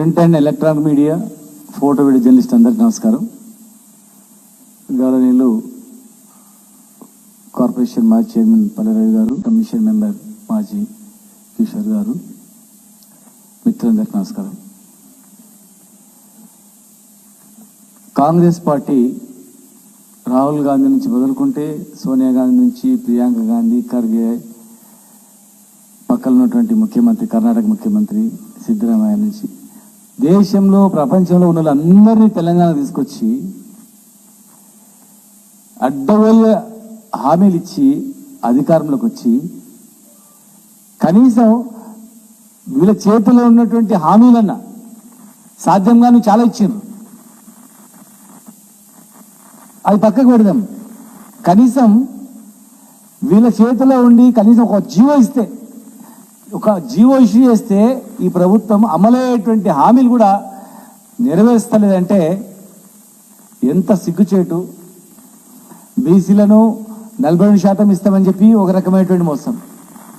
Print and electronic media photo video journalist అందరికీ నమస్కారం. గౌరవనీయులు కార్పొరేషన్ మాజీ చైర్మన్ పల్లెరవి గారు కమిషన్ మెంబర్ మాజీ కిషోర్ గారు మిత్రులందరికీ నమస్కారం. కాంగ్రెస్ పార్టీ రాహుల్ గాంధీ నుంచి మొదలుకుంటే సోనియా గాంధీ నుంచి ప్రియాంక గాంధీ ఖర్గే పక్కన ఉన్నటువంటి ముఖ్యమంత్రి కర్ణాటక ముఖ్యమంత్రి సిద్ధరామయ్య నుంచి దేశంలో ప్రపంచంలో ఉన్న వాళ్ళందరినీ తెలంగాణ తీసుకొచ్చి అడ్డగోలు హామీలు ఇచ్చి అధికారంలోకి వచ్చి కనీసం వీళ్ళ చేతిలో ఉన్నటువంటి హామీలన్నా సాధ్యంగాను చాలా ఇచ్చారు అది పక్కకు పెడదాం. కనీసం వీళ్ళ చేతిలో ఉండి కనీసం ఒక జీవో ఇస్తే ఒక జీవో ఇష్యూ చేస్తే ఈ ప్రభుత్వం అమలయ్యేటువంటి హామీలు కూడా నెరవేర్స్తలేదంటే ఎంత సిగ్గుచేటు. బీసీలను నలభై రెండు శాతం ఇస్తామని చెప్పి ఒక రకమైనటువంటి మోసం.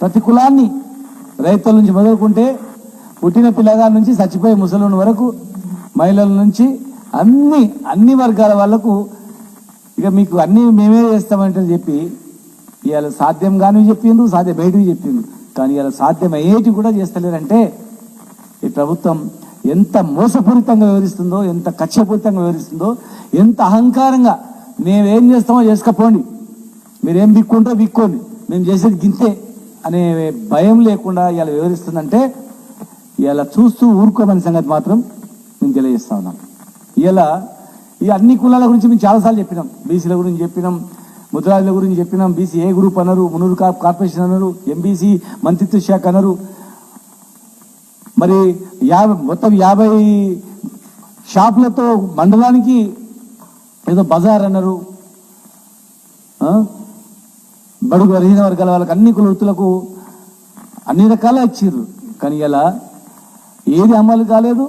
ప్రతి కులాన్ని రైతుల నుంచి మొదలుకుంటే పుట్టిన పిల్లగాల నుంచి చచ్చిపోయే ముసలిని వరకు మహిళల నుంచి అన్ని అన్ని వర్గాల వాళ్ళకు ఇక మీకు అన్నీ మేమే చేస్తామంటే చెప్పి ఇవాళ సాధ్యం కానీ చెప్పిండు సాధ్యం బయటవి చెప్పిండు కానీ ఇలా సాధ్యం కూడా చేస్తలేరంటే ఈ ప్రభుత్వం ఎంత మోసపూరితంగా వివరిస్తుందో ఎంత కక్షపూరితంగా వివరిస్తుందో ఎంత అహంకారంగా మేమేం చేస్తామో చేసుకపోండి. మీరేం బిక్కుంటో బిక్కోండి. మేము చేసేది గింతే అనే భయం లేకుండా ఇలా వివరిస్తుందంటే ఇలా చూస్తూ ఊరుకోమని సంగతి మాత్రం మేము తెలియజేస్తా ఉన్నాం ఇలా ఈ అన్ని కులాల గురించి మేము చాలాసార్లు చెప్పినాం. బీసీల గురించి చెప్పినాం. ముద్రాజుల గురించి చెప్పినాం. బీసీ ఏ గ్రూప్ అన్నారు మునూరు కార్పొరేషన్ అన్నారు ఎంబీసీ మంత్రిత్వ శాఖ అన్నారు మరి యాభై మొత్తం యాభై షాపులతో మండలానికి ఏదో బజార్ అన్నారు బడుగు బలహీన వర్గాల వాళ్ళకి అన్ని కులవృత్తులకు అన్ని రకాల ఇచ్చారు కానీ ఇలా ఏది అమలు కాలేదు.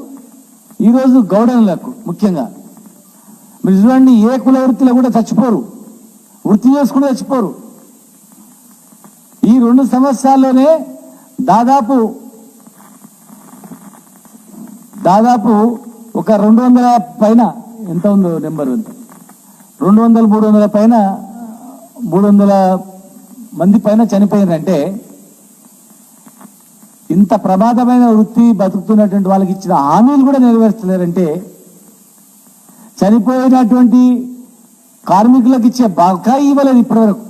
ఈరోజు గౌడనులకు ముఖ్యంగా. మీరు చూడండి ఏ కులవృత్తిలో కూడా చచ్చిపోరు. వృత్తి చేసుకుని చచ్చిపోరు ఈ రెండు సంవత్సరాల్లోనే దాదాపు దాదాపు ఒక రెండు వందల పైన ఎంత ఉందో నెంబర్ ఎంత రెండు వందల మూడు వందల పైన మూడు వందల మంది పైన చనిపోయినారంటే ఇంత ప్రమాదమైన వృత్తి బతుకుతున్నటువంటి వాళ్ళకి ఇచ్చిన హామీలు కూడా నెరవేర్చలేరంటే చనిపోయినటువంటి కార్మికులకు ఇచ్చే బకాయి ఇవ్వలేదు ఇప్పటివరకు.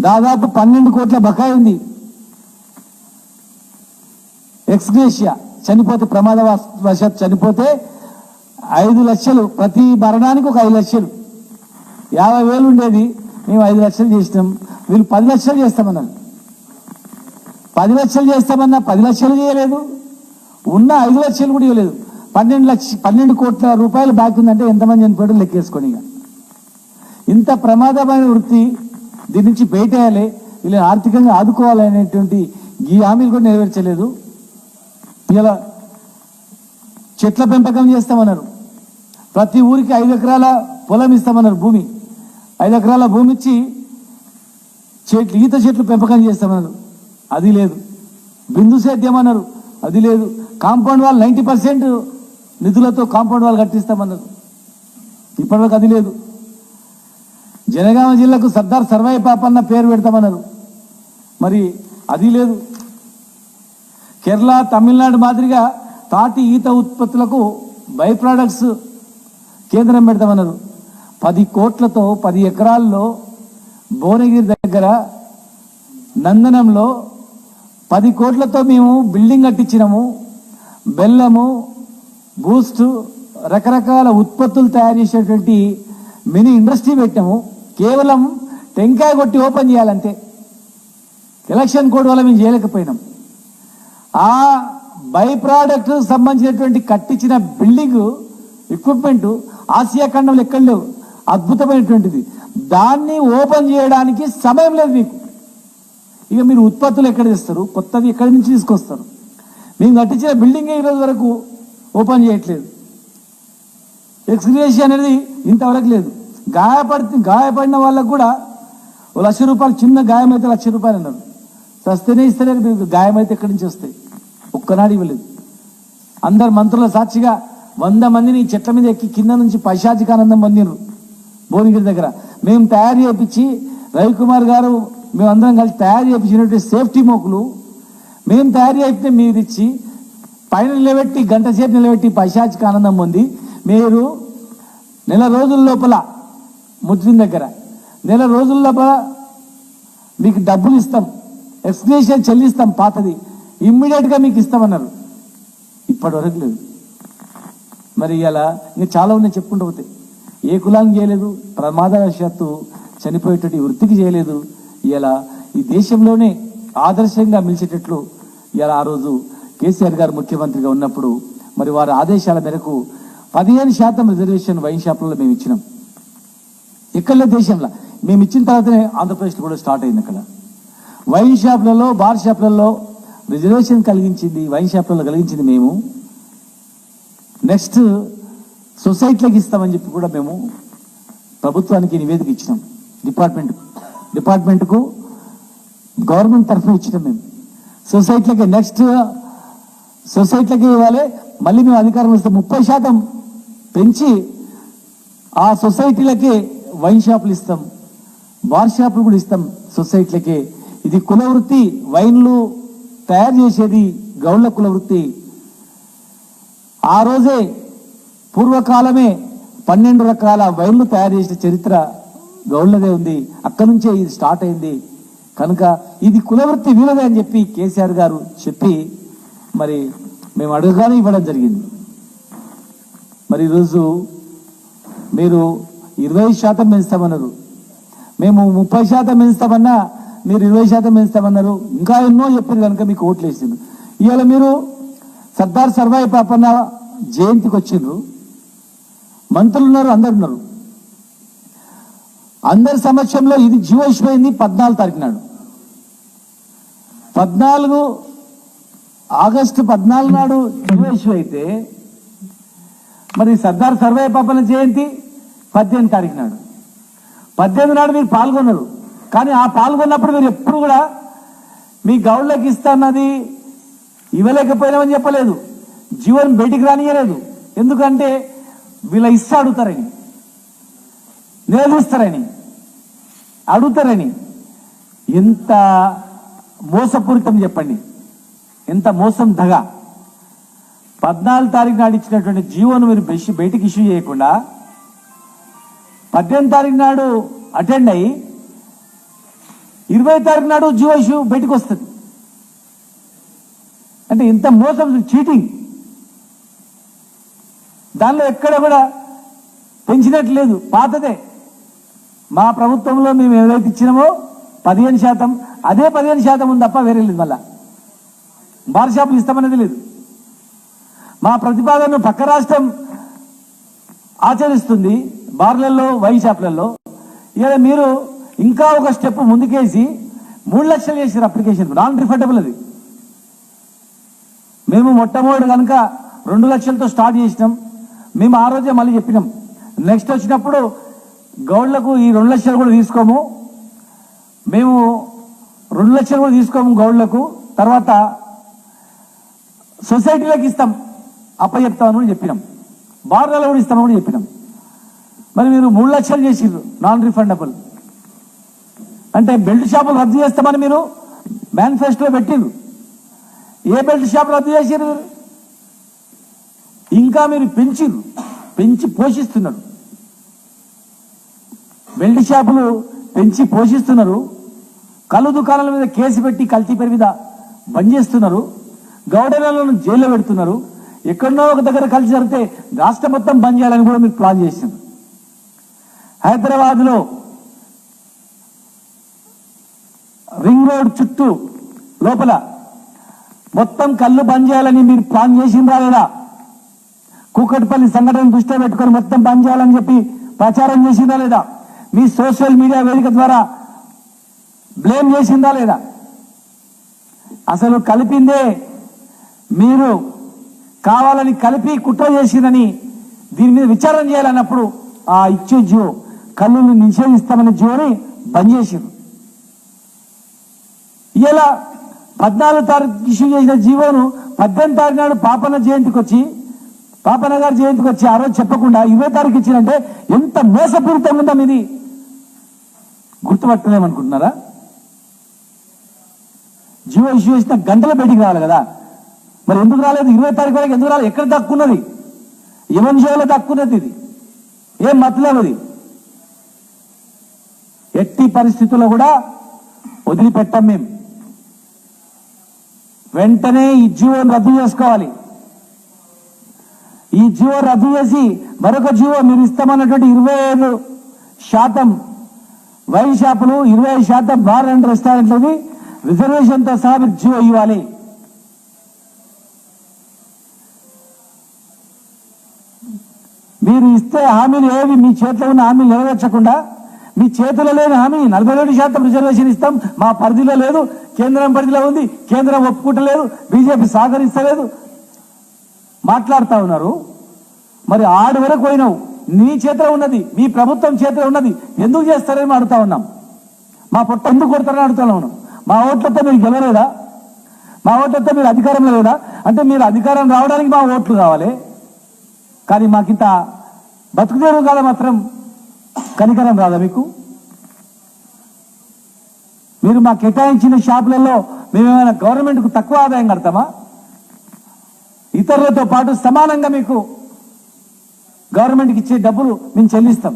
దాదాపు పన్నెండు కోట్ల బకాయి ఉంది. ఎక్స్గ్రేషియా చనిపోతే ప్రమాద వశాత్ చనిపోతే ఐదు లక్షలు ప్రతి మరణానికి ఒక ఐదు లక్షలు. యాభై వేలు ఉండేది మేము ఐదు లక్షలు చేసినాం. వీళ్ళు పది లక్షలు చేస్తామన్నారు. పది లక్షలు చేస్తామన్నా పది లక్షలు చేయలేదు. ఉన్న ఐదు లక్షలు కూడా ఇవ్వలేదు. పన్నెండు లక్ష పన్నెండు కోట్ల రూపాయలు బాకీ ఉందంటే ఎంతమంది చనిపోయాడు లెక్కేసుకొని ఇక. ఇంత ప్రమాదమైన వృత్తి దీని నుంచి బయటేయాలి ఇలా ఆర్థికంగా ఆదుకోవాలనేటువంటి ఈ హామీలు కూడా నెరవేర్చలేదు. ఇలా చెట్ల పెంపకం చేస్తామన్నారు. ప్రతి ఊరికి ఐదు ఎకరాల పొలం ఇస్తామన్నారు భూమి. ఐదు ఎకరాల భూమి ఇచ్చి చెట్లు ఈత చెట్లు పెంపకం చేస్తామన్నారు. అది లేదు. బిందు సేద్యం అన్నారు. అది లేదు. కాంపౌండ్ వాళ్ళు నైంటీ పర్సెంట్ నిధులతో కాంపౌండ్ వాల్ కట్టిస్తామన్నారు. ఇప్పటివరకు అది లేదు. జనగామ జిల్లాకు సర్దార్ సర్వాయి పాపన్న పేరు పెడతామన్నారు. మరి అది లేదు. కేరళ తమిళనాడు మాదిరిగా తాటి ఈత ఉత్పత్తులకు బై ప్రోడక్ట్స్ కేంద్రం పెడతామన్నారు. పది కోట్లతో పది ఎకరాల్లో భువనగిరి దగ్గర నందనంలో పది కోట్లతో మేము బిల్డింగ్ కట్టించినాము. బెల్లము బూస్ట్ రకరకాల ఉత్పత్తులు తయారు చేసేటువంటి మినీ ఇండస్ట్రీ పెట్టాము. కేవలం టెంకాయ కొట్టి ఓపెన్ చేయాలంటే ఎలక్షన్ కోడ్ వల్ల మేము చేయలేకపోయినాం. ఆ బై ప్రోడక్ట్ సంబంధించినటువంటి కట్టించిన బిల్డింగ్ ఎక్విప్మెంట్ ఆసియా ఖండంలో ఎక్కడ లేవు. అద్భుతమైనటువంటిది. దాన్ని ఓపెన్ చేయడానికి సమయం లేదు మీకు. ఇక మీరు ఉత్పత్తులు ఎక్కడ తెస్తారు? కొత్తది ఎక్కడి నుంచి తీసుకొస్తారు? మేము కట్టించిన బిల్డింగ్ ఈ రోజు వరకు ఓపెన్ చేయట్లేదు. ఎక్స్గ్రేషియా అనేది ఇంతవరకు లేదు. గాయపడి గాయపడిన వాళ్ళకు కూడా లక్ష రూపాయలు చిన్న గాయం అయితే లక్ష రూపాయలు అన్నారు. సస్తేనే ఇస్తలేరు మీకు గాయం అయితే ఎక్కడి నుంచి వస్తాయి? ఒక్కనాడు ఇవ్వలేదు. అందరు మంత్రుల సాక్షిగా వంద మందిని చెట్ల మీద ఎక్కి కింద నుంచి పైశాచికానందం పొందినరు భువనగిరి దగ్గర. మేము తయారు చేయించి రవికుమార్ గారు మేమందరం కలిసి తయారు చేయించినటువంటి సేఫ్టీ మోకులు మేము తయారు చేస్తే మీరు ఇచ్చి పైన నిలబెట్టి గంట సేపు నిలబెట్టి పైశాచిక ఆనందం పొంది మీరు నెల రోజుల లోపల ముస్లిం దగ్గర నెల రోజుల లోపల మీకు డబ్బులు ఇస్తాం ఎక్స్ప్లెనేషన్ చెల్లిస్తాం పాతది ఇమ్మీడియట్గా మీకు ఇస్తామన్నారు. ఇప్పటి వరకు లేదు. మరి ఇలా ఇంకా చాలా ఉన్నాయి చెప్పుకుంటూ పోతే. ఏ కులానికి చేయలేదు ప్రమాదవశాత్తు చనిపోయేటట్టు ఈ వృత్తికి చేయలేదు. ఇలా ఈ దేశంలోనే ఆదర్శంగా మిలిచేటట్లు ఇలా ఆ రోజు కేసీఆర్ గారు ముఖ్యమంత్రిగా ఉన్నప్పుడు మరి వారి ఆదేశాల మేరకు పదిహేను శాతం రిజర్వేషన్ వైన్ షాపులలో మేము ఇచ్చినాం. ఎక్కడ దేశంలో. మేము ఇచ్చిన తర్వాతనే ఆంధ్రప్రదేశ్లో కూడా స్టార్ట్ అయింది అక్కడ. వైన్ షాపులలో బార్ షాపులలో రిజర్వేషన్ కలిగించింది వైన్ షాపులలో కలిగించింది మేము. నెక్స్ట్ సొసైటీలకు ఇస్తామని చెప్పి కూడా మేము ప్రభుత్వానికి నివేదిక ఇచ్చినాం. డిపార్ట్మెంట్ డిపార్ట్మెంట్కు గవర్నమెంట్ తరఫున ఇచ్చినాం మేము. సొసైటీలకి నెక్స్ట్ సొసైటీలకి ఇవ్వాలి. మళ్ళీ మేము అధికారం ఇస్తే ముప్పై శాతం పెంచి ఆ సొసైటీలకి వైన్ షాపులు ఇస్తాం. బార్ షాపులు కూడా ఇస్తాం సొసైటీలకి. ఇది కుల వృత్తి వైన్లు తయారు చేసేది గౌళ్ళ కుల వృత్తి. ఆ రోజే పూర్వకాలమే పన్నెండు రకాల వైన్లు తయారు చేసిన చరిత్ర గౌళ్ళదే ఉంది. అక్కడి నుంచే ఇది స్టార్ట్ అయింది. కనుక ఇది కులవృత్తి వీలదే అని చెప్పి కేసీఆర్ గారు చెప్పి మరి మేము అడుగుగానే ఇవ్వడం జరిగింది. మరి ఈరోజు మీరు ఇరవై శాతం పెంచుతామన్నారు. మేము ముప్పై శాతం పెంచుతామన్నా మీరు ఇరవై శాతం పెంచుతామన్నారు. ఇంకా ఎన్నో చెప్పారు కనుక మీకు ఓట్లు వేసింది ఇవాళ మీరు సర్దార్ సర్వాయి పాపన్న జయంతికి వచ్చిండ్రు. మంత్రులు ఉన్నారు అందరు ఉన్నారు. అందరి సమక్షంలో ఇది జీవోషమైంది పద్నాలుగు తారీఖు నాడు. పద్నాలుగు ఆగస్టు పద్నాలుగు నాడు జీవో ఇష్యూ అయితే మరి సర్దార్ సర్వే పాపన జయంతి పద్దెనిమిది తారీఖు నాడు. పద్దెనిమిది నాడు మీరు పాల్గొన్నారు కానీ ఆ పాల్గొన్నప్పుడు మీరు ఎప్పుడు కూడా మీ గౌళ్ళకి ఇస్తాన్నది ఇవ్వలేకపోయినామని చెప్పలేదు. జీవన్ బయటికి రానియలేదు. ఎందుకంటే వీళ్ళ ఇస్తా అడుగుతారని నిలదీస్తారని అడుగుతారని. ఎంత మోసపూరితం చెప్పండి. ఎంత మోసం దగ. పద్నాలుగు తారీఖు నాడు ఇచ్చినటువంటి జీవోను మీరు బెష్- బయటికి ఇష్యూ చేయకుండా పద్దెనిమిది తారీఖు నాడు అటెండ్ అయ్యి ఇరవై తారీఖు నాడు జీవో ఇష్యూ బయటకు వస్తుంది. అంటే ఇంత మోసం చీటింగ్. దానిలో ఎక్కడ కూడా పెంచినట్టు లేదు పాతదే. మా ప్రభుత్వంలో మేము ఏదైతే ఇచ్చినామో పదిహేను శాతం అదే పదిహేను శాతం ఉంది తప్ప వేరే లేదు మళ్ళా. బార్ షాపులు ఇస్తామనేది లేదు. మా ప్రతిపాదనను పక్క రాష్ట్రం ఆచరిస్తుంది బార్లలో వైన్ షాపులలో. ఇలా మీరు ఇంకా ఒక స్టెప్ ముందుకేసి మూడు లక్షలు చేసారు అప్లికేషన్. నాన్ రిఫండబుల్ అది. మేము మొట్టమొదటి కనుక రెండు లక్షలతో స్టార్ట్ చేసినాం. మేము ఆ రోజే మళ్ళీ చెప్పినాం. నెక్స్ట్ వచ్చినప్పుడు గౌడ్లకు ఈ రెండు లక్షలు కూడా తీసుకోము. మేము రెండు లక్షలు కూడా తీసుకోము గౌడ్లకు. తర్వాత సొసైటీలోకి ఇస్తాం అప్పచెప్తామని చెప్పినాం. బార్లలో కూడా ఇస్తామని చెప్పినాం. మరి మీరు మూడు లక్షలు చేసిర్రు నాన్ రిఫండబుల్ అంటే బెల్ట్ షాపులు రద్దు చేస్తామని మీరు మేనిఫెస్టోలో పెట్టిర్రు. ఏ బెల్ట్ షాప్ రద్దు చేసిర్రు? ఇంకా మీరు పెంచిర్రు పెంచి పోషిస్తున్నారు. బెల్ట్ షాపులు పెంచి పోషిస్తున్నారు కళ్ళు దుకాణాల మీద కేసు పెట్టి కల్తీ పేరు మీద బంద్ చేస్తున్నారు. గౌడలను జైల్లో పెడుతున్నారు. ఎక్కడో ఒక దగ్గర కలిసి జరిగితే రాష్ట్రం మొత్తం బంద్ చేయాలని కూడా మీరు ప్లాన్ చేసింది హైదరాబాద్లో రింగ్ రోడ్ చుట్టూ లోపల మొత్తం కళ్ళు బంద్ చేయాలని మీరు ప్లాన్ చేసిందా లేదా? కూకట్పల్లి సంఘటన దృష్టిలో పెట్టుకొని మొత్తం బంద్ చేయాలని చెప్పి ప్రచారం చేసిందా లేదా? మీ సోషల్ మీడియా వేదిక ద్వారా బ్లేమ్ చేసిందా లేదా? అసలు కలిపిందే మీరు కావాలని కలిపి కుట్ర చేసిందని దీని మీద విచారణ చేయాలన్నప్పుడు ఆ ఇచ్చే జియో కళ్ళుని నిషేధిస్తామనే జియోని బంద్ చేసారు ఇలా పద్నాలుగు తారీఖు ఇష్యూ చేసిన జీవోను పద్దెనిమిది తారీఖు నాడు పాపన్న జయంతికి వచ్చి పాపన్న గారి జయంతికి వచ్చి ఆ రోజు చెప్పకుండా ఇరవై తారీఖు ఇచ్చినంటే ఎంత మోసపూరితంగా ఉందా మీది. గుర్తుపట్టలేమనుకుంటున్నారా? జీవో ఇష్యూ చేసిన గంటల బయటికి రావాలి కదా. మరి ఎందుకు రాలేదు? ఇరవై తారీఖు వరకు ఎందుకు రాలేదు? ఎక్కడ దక్కున్నది? ఎవరి జియోలో దక్కున్నది ఇది. ఏం మతలేదు అది ఎట్టి పరిస్థితుల్లో కూడా వదిలిపెట్టాం మేము వెంటనే ఈ జీవోను రద్దు చేసుకోవాలి. ఈ జీవో రద్దు చేసి మరొక జీవో మీరు ఇస్తామన్నటువంటి ఇరవై ఏడు శాతం వైన్ షాపులు ఇరవై ఐదు శాతం బార్ అండ్ రెస్టారెంట్లది రిజర్వేషన్తో సహా మీరు జీవో ఇవ్వాలి మీరు ఇస్తే హామీలు ఏవి? మీ చేతిలో ఉన్న హామీలు నెరవేర్చకుండా మీ చేతిలో లేని హామీ నలభై రెండు శాతం రిజర్వేషన్ ఇస్తాం. మా పరిధిలో లేదు కేంద్రం పరిధిలో ఉంది కేంద్రం ఒప్పుకుంటలేదు బీజేపీ సహకరిస్తలేదు. మాట్లాడుతా ఉన్నారు. మరి ఆడు వరకు పోయినావు. నీ చేతిలో ఉన్నది మీ ప్రభుత్వం చేతిలో ఉన్నది. ఎందుకు చేస్తారని అడుగుతా ఉన్నాం. మా పొట్ట ఎందుకు కొడతారని అడుగుతా ఉన్నాం. మా ఓట్లతో మీరు గెలవలేదా? మా ఓట్లతో మీరు అధికారంలో లేదా? అంటే మీరు అధికారం రావడానికి మా ఓట్లు కావాలి కానీ మాకింత బతుకుదేరు కాదా మాత్రం కనికరం రాదా మీకు? మీరు మా కేటాయించిన షాపులలో మేమేమైనా గవర్నమెంట్కు తక్కువ ఆదాయం కడతామా? ఇతరులతో పాటు సమానంగా మీకు గవర్నమెంట్కి ఇచ్చే డబ్బులు మేము చెల్లిస్తాం.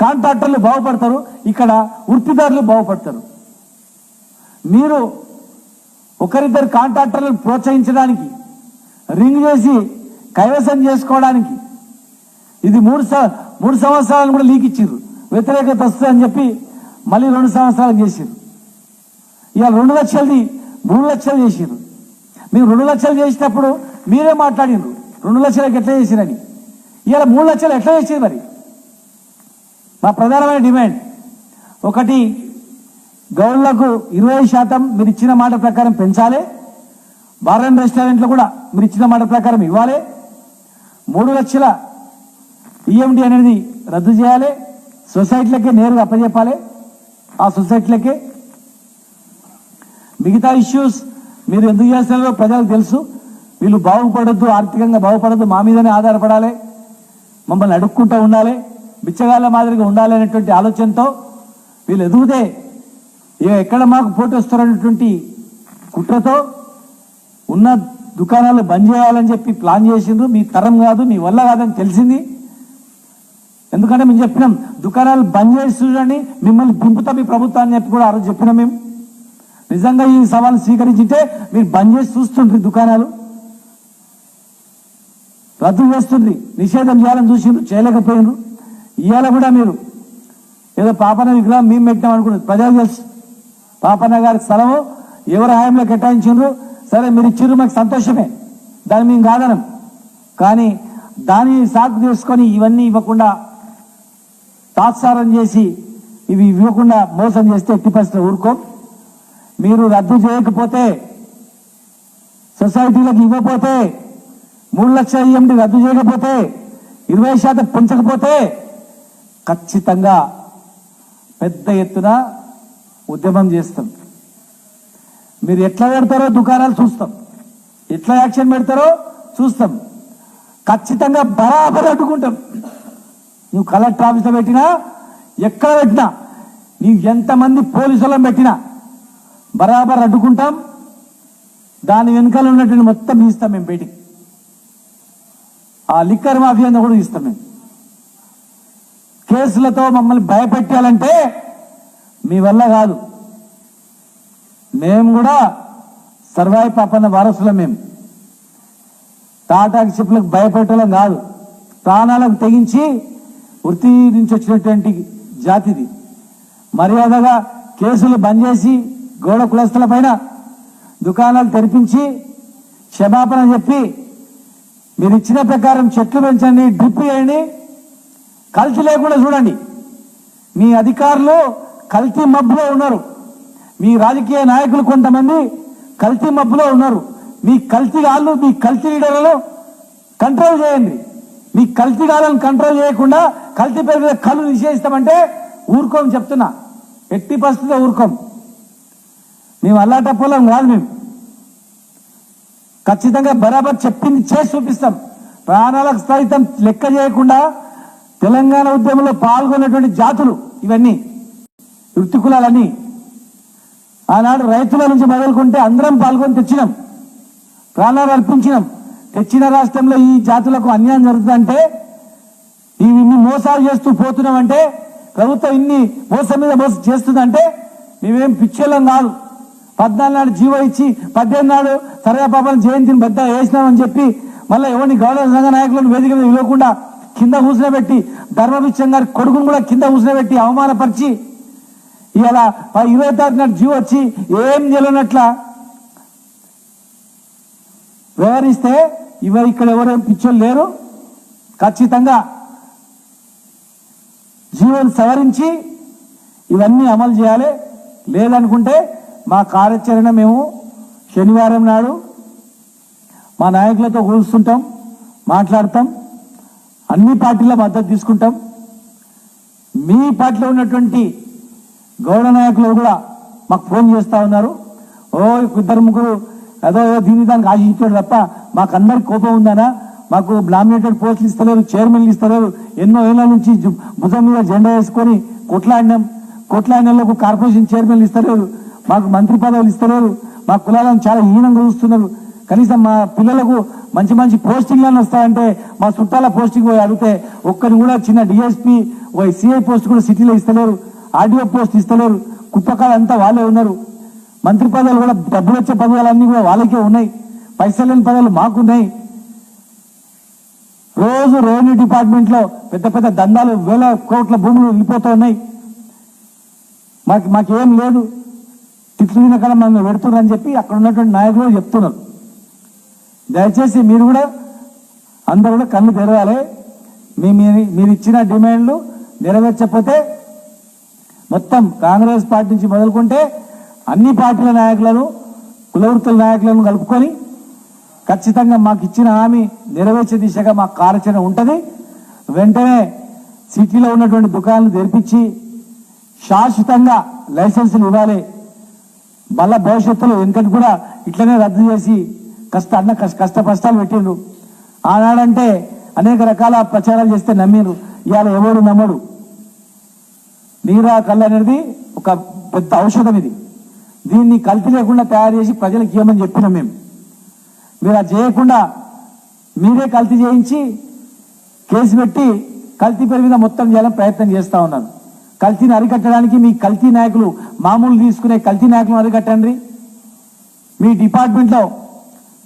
కాంట్రాక్టర్లు బాగుపడతారు ఇక్కడ వృత్తిదారులు బాగుపడతారు. మీరు ఒకరిద్దరు కాంట్రాక్టర్లను ప్రోత్సహించడానికి రింగ్ చేసి కైవసం చేసుకోవడానికి ఇది మూడు మూడు సంవత్సరాలను కూడా లీక్ ఇచ్చారు వ్యతిరేకత వస్తుందని చెప్పి మళ్ళీ రెండు సంవత్సరాలు చేసిర్రు. ఇవాళ రెండు లక్షలది మూడు లక్షలు చేసారు మీరు రెండు లక్షలు చేసినప్పుడు మీరే మాట్లాడిండ్రు రెండు లక్షలకు ఎట్లా చేసిరని. ఇవాళ మూడు లక్షలు ఎట్లా చేసిరు మరి? మా ప్రధానమైన డిమాండ్. ఒకటి గౌళ్ళకు ఇరవై శాతం మీరు ఇచ్చిన మాట ప్రకారం పెంచాలి. బార్ అండ్ రెస్టారెంట్లు కూడా మీరు ఇచ్చిన మాట ప్రకారం ఇవ్వాలి. మూడు లక్షల ఈఎండి అనేది రద్దు చేయాలి. సొసైటీలకే నేరుగా అప్పచెప్పాలి ఆ సొసైటీలకే మిగతా ఇష్యూస్ మీరు ఎందుకు చేస్తున్నారో ప్రజలకు తెలుసు. వీళ్ళు బాగుపడద్దు ఆర్థికంగా బాగుపడద్దు మా మీదనే ఆధారపడాలి. మమ్మల్ని అడుక్కుంటూ ఉండాలి. బిచ్చగాళ్ళ మాదిరిగా ఉండాలి అనేటువంటి ఆలోచనతో వీళ్ళు ఎదుగుతే ఇక ఎక్కడ మాకు పోటీ వస్తారనేటువంటి కుట్రతో ఉన్న దుకాణాలు బంద్ చేయాలని చెప్పి ప్లాన్ చేసిండ్రు. మీ తరం కాదు మీ వల్ల కాదని తెలిసింది. ఎందుకంటే మేము చెప్పినాం దుకాణాలు బంద్ చేసి చూడండి మిమ్మల్ని దింపుతా మీ ప్రభుత్వాన్ని చెప్పి కూడా ఆ రోజు చెప్పినాం మేము. నిజంగా ఈ సవాల్ స్వీకరించితే మీరు బంద్ చేసి చూస్తుండ్రి దుకాణాలు. రద్దు చేస్తుంది నిషేధం చేయాలని చూసిండ్రు చేయలేకపోయినరు ఇవాళ కూడా మీరు ఏదో పాపన విగ్రహం మేము పెట్టినాం అనుకున్నారు ప్రజలు తెలుసు. పాపన్న గారి స్థలము ఎవరి హాయంలో కేటాయించిండ్రు సరే మీరు ఇచ్చిర్రు మాకు సంతోషమే దాన్ని మేము కాదనం కానీ దాన్ని సాకు తీసుకొని ఇవన్నీ ఇవ్వకుండా తాత్సారం చేసి ఇవి ఇవ్వకుండా మోసం చేస్తే ఎట్టి పరిస్థితులు ఊరుకో. మీరు రద్దు చేయకపోతే సొసైటీలకు ఇవ్వకపోతే మూడు లక్షల ఈఎండి రద్దు చేయకపోతే ఇరవై శాతం పెంచకపోతే ఖచ్చితంగా పెద్ద ఎత్తున ఉద్యమం చేస్తాం. మీరు ఎట్లా పెడతారో దుకాణాలు చూస్తాం. ఎట్లా యాక్షన్ పెడతారో చూస్తాం. ఖచ్చితంగా బరాబర్ అడ్డుకుంటాం. నువ్వు కలెక్టర్ ఆఫీస్లో పెట్టినా? ఎక్కడ పెట్టినా? నీవు ఎంతమంది పోలీసులను పెట్టినా? బరాబర్ అడ్డుకుంటాం. దాని వెనకాల ఉన్నటువంటి మొత్తం ఇస్తాం మేము బయటికి. ఆ లిక్కర్ మాఫియా కూడా ఇస్తాం మేము. కేసులతో మమ్మల్ని భయపెట్టాలంటే మీ వల్ల కాదు. మేము కూడా సర్వాయి పాపన్న వారసులం మేము. టాటాకి చెప్పులకు భయపెట్టడం కాదు. ప్రాణాలకు తెగించి వృత్తి నుంచి వచ్చినటువంటి జాతిది. మర్యాదగా కేసులు బంద్ చేసి గోడ కులస్తుల పైన దుకాణాలు తెరిపించి క్షమాపణ చెప్పి మీరు ఇచ్చిన ప్రకారం చెట్లు పెంచండి డ్రిప్ చేయండి కల్తీ లేకుండా చూడండి. మీ అధికారులు కల్తీ మబ్బులో ఉన్నారు. మీ రాజకీయ నాయకులు కొంతమంది కల్తీ మబ్బులో ఉన్నారు. మీ కల్తీ గాళ్ళు మీ కల్తీ లీడర్లను కంట్రోల్ చేయండి. మీ కల్తీ గాళ్ళను కంట్రోల్ చేయకుండా కల్తీ పేరు మీద కళ్ళు నిషేధిస్తామంటే ఊరుకోం చెప్తున్నా. ఎట్టి పరిస్థితిలో ఊరుకోం. మేము అల్లాటప్పులం కాదు మేము. ఖచ్చితంగా బరాబర్ చెప్పింది చేసి చూపిస్తాం. ప్రాణాలకు సైతం లెక్క చేయకుండా తెలంగాణ ఉద్యమంలో పాల్గొన్నటువంటి జాతులు ఇవన్నీ వృత్తి కులాలన్నీ ఆనాడు రైతుల నుంచి మొదలుకుంటే అందరం పాల్గొని తెచ్చినాం. ప్రాణాలు అర్పించినాం. తెచ్చిన రాష్ట్రంలో ఈ జాతులకు అన్యాయం జరుగుతుందంటే ఇన్ని మోసాలు చేస్తూ పోతున్నామంటే ప్రభుత్వం ఇన్ని మోసం మీద మోసం చేస్తుందంటే మేమేం పిచ్చోళ్ళం కాదు. పద్నాలుగు నాడు జీవో ఇచ్చి పద్దెనిమిది నాడు సరే పాపం జయంతిని పెద్ద వేసినామని చెప్పి మళ్ళీ ఎవరిని గౌరవ సంఘ నాయకులను వేదిక మీద ఇవ్వకుండా కింద కూర్చునబెట్టి ధర్మభిక్షం గారి కొడుకును కూడా కింద కూర్చునబెట్టి అవమానపరిచి ఇలా ఇరవై తారీఖు నాడు జీవో వచ్చి ఏం తెలియనట్ల వివరిస్తే ఇవ ఇక్కడ ఎవరేం పిచ్చోళ్ళు లేరు? ఖచ్చితంగా జీవోని సవరించి ఇవన్నీ అమలు చేయాలి. లేదనుకుంటే మా కార్యాచరణ మేము శనివారం నాడు మా నాయకులతో కూర్చుంటాం మాట్లాడతాం అన్ని పార్టీల మద్దతు తీసుకుంటాం. మీ పార్టీలో ఉన్నటువంటి గౌడ నాయకులు కూడా మాకు ఫోన్ చేస్తూ ఉన్నారు. ఓ ఇద్దరు ముగ్గురు ఏదో ఏదో దీని దానికి ఆశించాడు తప్ప మాకందరికి కోపం ఉందనా? మాకు నామినేటెడ్ పోస్టులు ఇస్తలేరు చైర్మన్లు ఇస్తలేరు. ఎన్నో ఏళ్ళ నుంచి భుజం మీద జెండా వేసుకొని కొట్లాడినాం. కొట్లాడినలకు కార్పొరేషన్ చైర్మన్లు ఇస్తలేరు మాకు మంత్రి పదవులు ఇస్తలేరు మా కులాలను చాలా హీనంగా చూస్తున్నారు. కనీసం మా పిల్లలకు మంచి మంచి పోస్టింగ్లను వస్తాయంటే మా చుట్టాల పోస్టింగ్ పోయి అడిగితే ఒక్కరిని కూడా చిన్న డిఎస్పీ సిఐ పోస్ట్ కూడా సిటీలో ఇస్తలేరు ఆర్డీఓ పోస్ట్ ఇస్తలేరు. కుప్పకాలు అంతా వాళ్ళే ఉన్నారు. మంత్రి పదవులు కూడా డబ్బులు వచ్చే పదవులన్నీ కూడా వాళ్ళకే ఉన్నాయి. పైసలు లేని పదవులు మాకున్నాయి రోజు రెవెన్యూ డిపార్ట్మెంట్లో పెద్ద పెద్ద దందాలు వేల కోట్ల భూములు వెళ్ళిపోతూ ఉన్నాయి మాకు మాకేం లేదు. తిట్లు తినకడం మనం పెడుతున్నారని చెప్పి అక్కడ ఉన్నటువంటి నాయకులు చెప్తున్నారు. దయచేసి మీరు కూడా అందరూ కూడా కళ్ళు తెరవాలి. మీ మీ- మీరు ఇచ్చిన డిమాండ్లు నెరవేర్చకపోతే మొత్తం కాంగ్రెస్ పార్టీ నుంచి మొదలుకుంటే అన్ని పార్టీల నాయకులను కులవృత్తుల నాయకులను కలుపుకొని ఖచ్చితంగా మాకు ఇచ్చిన హామీ నెరవేర్చే దిశగా మాకు కార్యాచరణ ఉంటుంది. వెంటనే సిటీలో ఉన్నటువంటి దుకాణాలు తెరిపించి శాశ్వతంగా లైసెన్సులు ఇవ్వాలి. మళ్ళా భవిష్యత్తులో వెనుకటి కూడా ఇట్లనే రద్దు చేసి కష్ట అన్న కష్ట కష్ట కష్టాలు పెట్టిండ్రు. ఆనాడంటే అనేక రకాల ప్రచారాలు చేస్తే నమ్మిండ్రు. ఇవాళ ఎవరు నమ్మడు? నీరా కళ్ళు అనేది ఒక పెద్ద ఔషధం ఇది. దీన్ని కల్తీ లేకుండా తయారు చేసి ప్రజలకు ఇవ్వమని చెప్పినాం మేము. మీరు అది చేయకుండా మీరే కల్తీ చేయించి కేసు పెట్టి కల్తీ పేరు మీద మొత్తం చేయాలని ప్రయత్నం చేస్తూ ఉన్నారు కల్తీని అరికట్టడానికి మీ కల్తీ నాయకులు మామూలు తీసుకునే కల్తీ నాయకులను అరికట్టండి. మీ డిపార్ట్మెంట్లో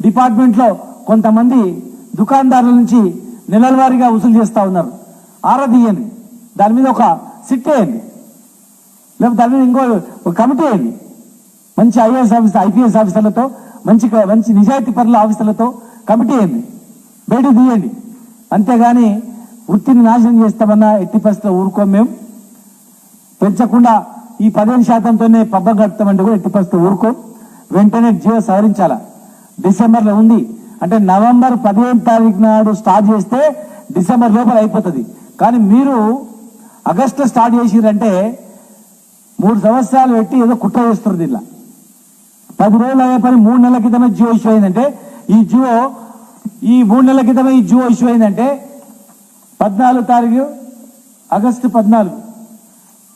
డిపార్ట్మెంట్లో కొంతమంది దుకాణదారుల నుంచి నెలవారీగా వసూలు చేస్తూ ఉన్నారు. ఆరా దాని మీద ఒక సిట్ వేయండి. లేకపోతే దాని మీద ఇంకో ఒక కమిటీ వేయండి. మంచి ఐఏఎస్ ఆఫీసర్ ఐపీఎస్ ఆఫీసర్లతో మంచి మంచి నిజాయితీ పరుల ఆఫీసర్లతో కమిటీ అయింది. బయట తీయండి అంతేగాని వృత్తిని నాశనం చేస్తామన్నా ఎట్టి పరిస్థితిలో ఊరుకోం మేము. పెంచకుండా ఈ పదిహేను శాతంతోనే పబ్బం గడుపుతామంటే కూడా ఎట్టి పరిస్థితులు ఊరుకోం. వెంటనే జియో సవరించాలా. డిసెంబర్లో ఉంది. అంటే నవంబర్ పదిహేను తారీఖు నాడు స్టార్ట్ చేస్తే డిసెంబర్ లోపల అయిపోతుంది. కానీ మీరు ఆగస్టులో స్టార్ట్ చేసిరంటే మూడు సంవత్సరాలు పెట్టి ఏదో కుట్ర చేస్తుంది ఇలా పది రోజులు అయ్యే పని మూడు నెలల క్రితమే జియో ఇష్యూ అయిందంటే ఈ జియో ఈ మూడు నెలల క్రితమే ఈ జియో ఇష్యూ అయిందంటే పద్నాలుగు తారీఖు ఆగస్టు పద్నాలుగు.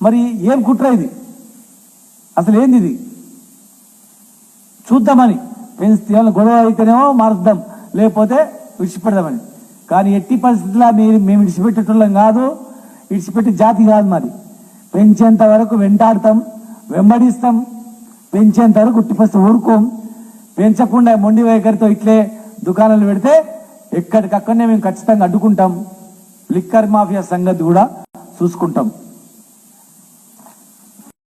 మరి ఏం కుట్ర ఇది? అసలు ఏంది ఇది? చూద్దామని. పెంచితే ఏమైనా గొడవ అయితేనేమో మారుద్దాం. లేకపోతే విడిచిపెడదామని. కానీ ఎట్టి పరిస్థితుల్లో మీరు మేము విడిచిపెట్టేటోళ్ళం కాదు. విడిచిపెట్టి జాతి కాదు మాది. పెంచేంత వరకు వెంటాడతాం వెంబడిస్తాం. పెంచేంతవరకు వరకు ఉట్టి ఊరుకోం. పెంచకుండా మొండి వైఖరితో ఇట్లే దుకాణాలు పెడితే ఎక్కడికక్కడనే మేము ఖచ్చితంగా అడ్డుకుంటాం. లిక్కర్ మాఫియా సంగతి కూడా చూసుకుంటాం.